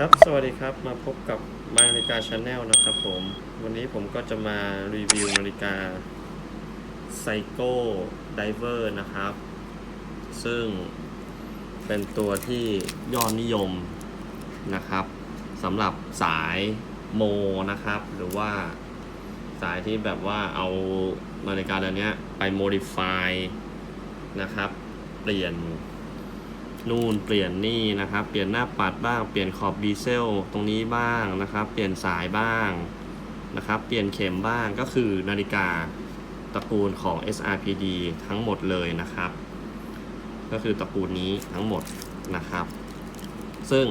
ครับ สวัสดีครับ มาพบกับมานาฬิกาชาแนลนะครับผม วันนี้ผมก็จะมารีวิวนาฬิกาไซโก้ไดเวอร์นะครับ ซึ่งเป็นตัวที่ยอดนิยมนะครับสำหรับสายโมนะครับ หรือว่าสายที่แบบว่าเอานาฬิกาเรือนนี้ไปโมดิฟายนะครับ เปลี่ยน นู่นเปลี่ยนนี่นะครับ เปลี่ยนหน้าปัดบ้าง เปลี่ยนขอบดีเซลตรงนี้บ้างนะครับ เปลี่ยนสายบ้างนะครับ เปลี่ยนเข็มบ้างก็คือนาฬิกาตระกูลของ SRPD ทั้งหมดเลยนะครับ ก็คือตระกูลนี้ทั้งหมดนะครับ ซึ่ง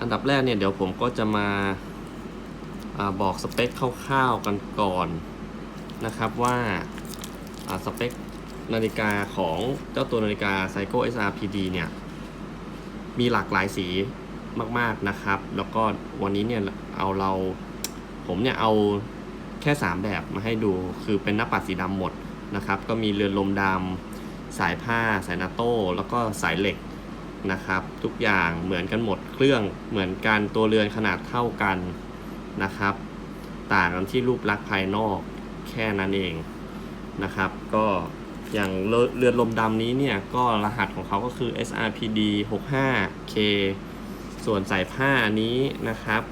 อันดับแรกเนี่ยเดี๋ยวผมก็จะมาอาบอกสเปคคร่าวๆกันก่อนนะครับว่าาสเปคนาฬิกาของเจ้าตัวนาฬิกา Seiko SRPD เนี่ย มีหลากหลายสีมากๆนะครับ แล้วก็วันนี้เนี่ยเอาเราผมเนี่ยเอาแค่ 3 แบบมาให้ดู คือเป็นหน้าปัดสีดำหมดนะครับ ก็มีเรือนลมดำสายผ้า สายนาโต้ แล้วก็สายเหล็กนะครับ ทุกอย่างเหมือนกันหมดเครื่องเหมือนกันตัวเรือนขนาดเท่ากันนะครับ ต่างกันที่รูปลักษณ์ภายนอกแค่นั้นเองนะครับ ก็ อย่างเรือลมดำนี้เนี่ย ก็รหัสของเขาก็คือ SRPD 65K ส่วนสายผ้านี้นะครับ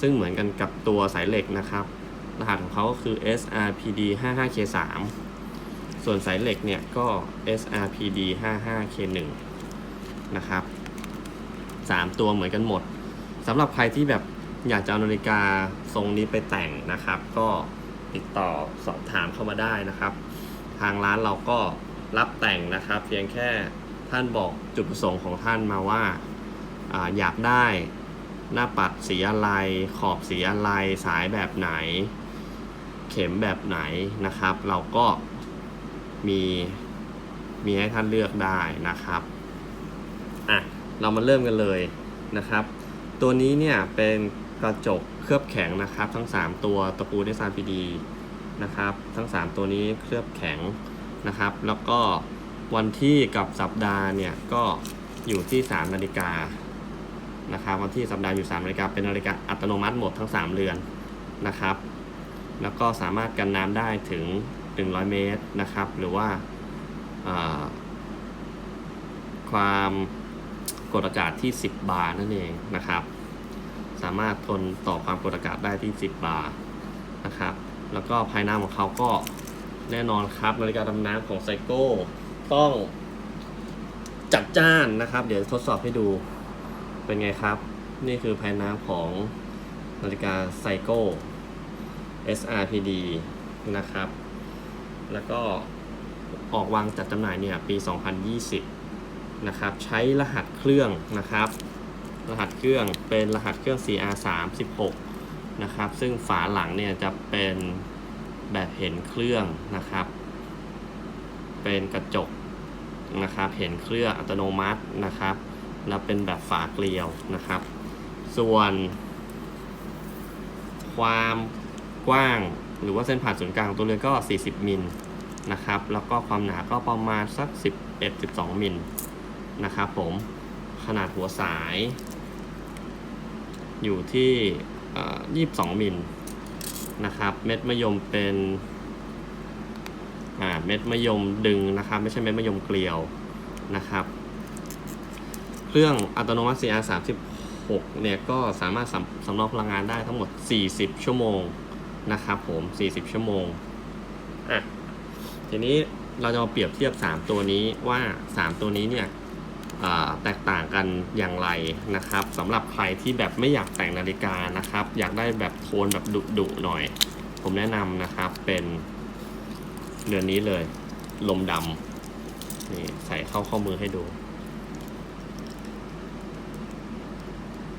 ซึ่งเหมือนกันกับตัวสายเหล็กนะครับ รหัสของเขาก็คือ SRPD 55K3 ส่วนสายเหล็กเนี่ยก็ SRPD 55K1 นะครับ 3 ตัวเหมือนกันหมดสำหรับใครที่แบบอยากจะเอานาฬิกาทรงนี้ไปแต่งนะครับ ก็ติดต่อสอบถามเข้ามาได้นะครับ ทางร้านเราก็รับแต่งนะครับ เพียงแค่ท่านบอกจุดประสงค์ของท่านมาว่าอาอยากได้หน้าปัดสีอะไร ขอบสีอะไร สายแบบไหน เข็มแบบไหนนะครับ เราก็มีมีให้ท่านเลือกได้นะครับอะเรามาเริ่มกันเลยนะครับ ตัวนี้เนี่ยเป็นกระจกเคลือบแข็งนะครับ ทั้ง 3 ตัวตระกูล SRPD นะครับ ทั้ง 3 ตัวนี้เคลือบแข็งนะครับ แล้วก็วันที่กับสัปดาห์เนี่ยก็อยู่ที่ 3 นาฬิกานะครับ วันที่สัปดาห์อยู่ 3 นาฬิกาเป็นนาฬิกาอัตโนมัติหมดทั้ง 3 เรือนนะครับ แล้วก็สามารถกันน้ำได้ถึง 100 เมตรนะครับ หรือว่าอ่าความกดอากาศที่ 10 บาร์นั่นเองนะครับ สามารถทนต่อความกดอากาศได้ที่ 10 บาร์นะครับ แล้วก็ภายในของเขาก็แน่นอนครับนาฬิกาดำน้ำของไซโก้ต้องจัดจ้านนะครับ เดี๋ยวทดสอบให้ดูเป็นไงครับ นี่คือภายน้ำของนาฬิกาไซโก้ SRPD นะครับ แล้วก็ออกวางจัดจำหน่ายเนี่ยปี 2020 นะครับ ใช้รหัสเครื่องนะครับ รหัสเครื่องเป็นรหัสเครื่อง CR36 นะครับ ซึ่งฝาหลังเนี่ยจะเป็นแบบเห็นเครื่องนะครับ เป็นกระจกนะครับ เห็นเครื่องอัตโนมัตินะครับ แล้วเป็นแบบฝาเกลียวนะครับ ส่วน ความกว้างหรือว่าเส้นผ่านศูนย์กลางของตัวเรือก็ 40 มิลนะครับ แล้วก็ความหนาก็ประมาณสัก 11-12 มิลนะครับผม ขนาดหัวสาย อยู่ที่ เอ่อ22มิลนะครับ เม็ดมะยมเป็นเม็ดมะยมดึงนะครับ ไม่ใช่เม็ดมะยมเกลียวนะครับ เครื่องอัตโนมัติ CR 36เนี่ยก็สามารถสำสำรองพลังงานได้ทั้งหมด 40 ชั่วโมงนะครับผม 40 ชั่วโมงอะทีนี้เราจะมาเปรียบเทียบ 3 ตัวนี้ว่า 3 ตัวนี้เนี่ย แตกต่างกันอย่างไรนะครับสำหรับใครที่แบบไม่อยากแต่งนาฬิกานะครับ อยากได้แบบโทนแบบดุๆหน่อย ผมแนะนำนะครับเป็นเรือนนี้เลย ลมดำนี่ใส่เข้าข้อมือให้ดู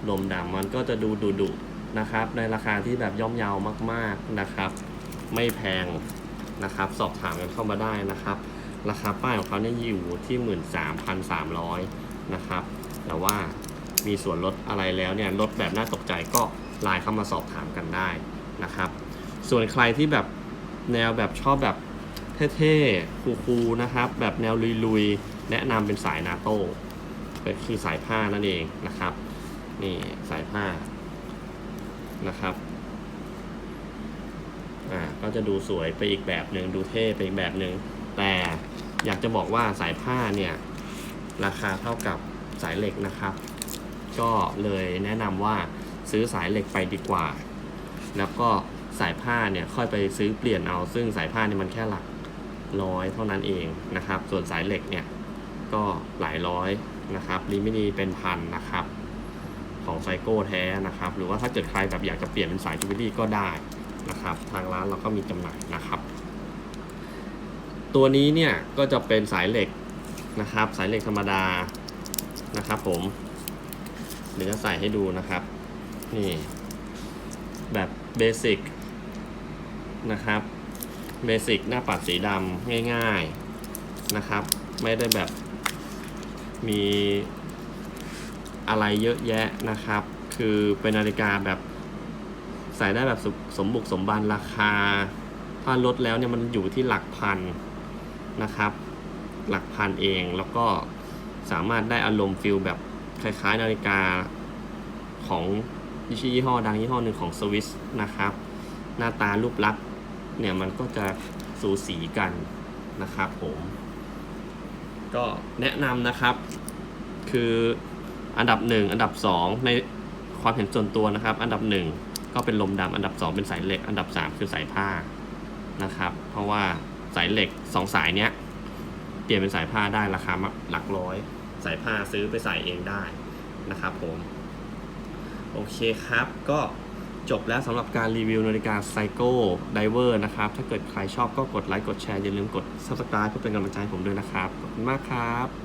ลมดำมันก็จะดูดุๆนะครับ ในราคาที่แบบย่อมเยาวมากๆนะครับ ไม่แพงนะครับ สอบถามกันเข้ามาได้นะครับ ราคาป้ายของเขาเนี่ยอยู่ที่ 13,300 นะครับ แต่ว่ามีส่วนลดอะไรแล้วเนี่ยลดแบบน่าตกใจก็ไลน์เข้ามาสอบถามกันได้นะครับ ส่วนใครที่แบบแนวแบบชอบแบบเท่ๆ คูลๆนะครับ แบบแนวลุยๆ แนะนำเป็นสายนาโต้เป็นคือสายผ้านั่นเองนะครับ นี่สายผ้านะครับอ่าก็จะดูสวยไปอีกแบบหนึ่งดูเท่ไปอีกแบบหนึ่ง แต่อยากจะบอกว่าสายผ้าเนี่ยราคาเท่ากับสายเหล็กนะครับ ก็เลยแนะนำว่าซื้อสายเหล็กไปดีกว่า แล้วก็สายผ้าเนี่ยค่อยไปซื้อเปลี่ยนเอา ซึ่งสายผ้าเนี่ยมันแค่หลักร้อยเท่านั้นเองนะครับ ส่วนสายเหล็กเนี่ยก็หลายร้อยนะครับลิมินีเป็นพันนะครับ ของไซโก้แท้นะครับ หรือว่าถ้าเกิดใครแบบอยากจะเปลี่ยนเป็นสายจูบิลี่ก็ได้นะครับ ทางร้านเราก็มีจำหน่ายนะครับ ตัวนี้เนี่ยก็จะเป็นสายเหล็กนะครับ สายเหล็กธรรมดานะครับ ผมเดี๋ยวจะใส่ให้ดูนะครับ นี่ แบบเบสิกนะครับเบสิกหน้าปัดสีดำง่าย ๆนะครับ ไม่ได้แบบมีอะไรเยอะแยะนะครับ คือเป็นนาฬิกาแบบใส่ได้แบบสมสมบุกสมบันราคา ถ้าลดแล้วเนี่ยมันอยู่ที่หลักพัน นะครับ หลักพันเองแล้วก็สามารถได้อารมณ์ฟิลแบบคล้ายๆนาฬิกาของยี่ห้อดังยี่ห้อหนึ่งของสวิสนะครับ หน้าตารูปลักษณ์เนี่ยมันก็จะสูสีกันนะครับผม ก็แนะนำนะครับ คืออันดับ 1 อันดับ 2 ในความเห็นส่วนตัวนะครับ อันดับ 1 ก็เป็นลมดำอันดับ 2 เป็นสายเหล็ก อันดับ 3 คือสายผ้านะครับ เพราะว่า สายเหล็ก2สายเนี้ยเปลี่ยนเป็นสายผ้าได้ราคาหลักร้อย สายผ้าซื้อไปใส่เองได้นะครับผม โอเคครับก็จบแล้วสำหรับการรีวิวนาฬิกาไซโก้ไดเวอร์นะครับ ถ้าเกิดใครชอบก็กดไลค์กดแชร์อย่าลืมกด subscribe เพื่อเป็นกำลังใจผมด้วยนะครับ ขอบคุณมากครับ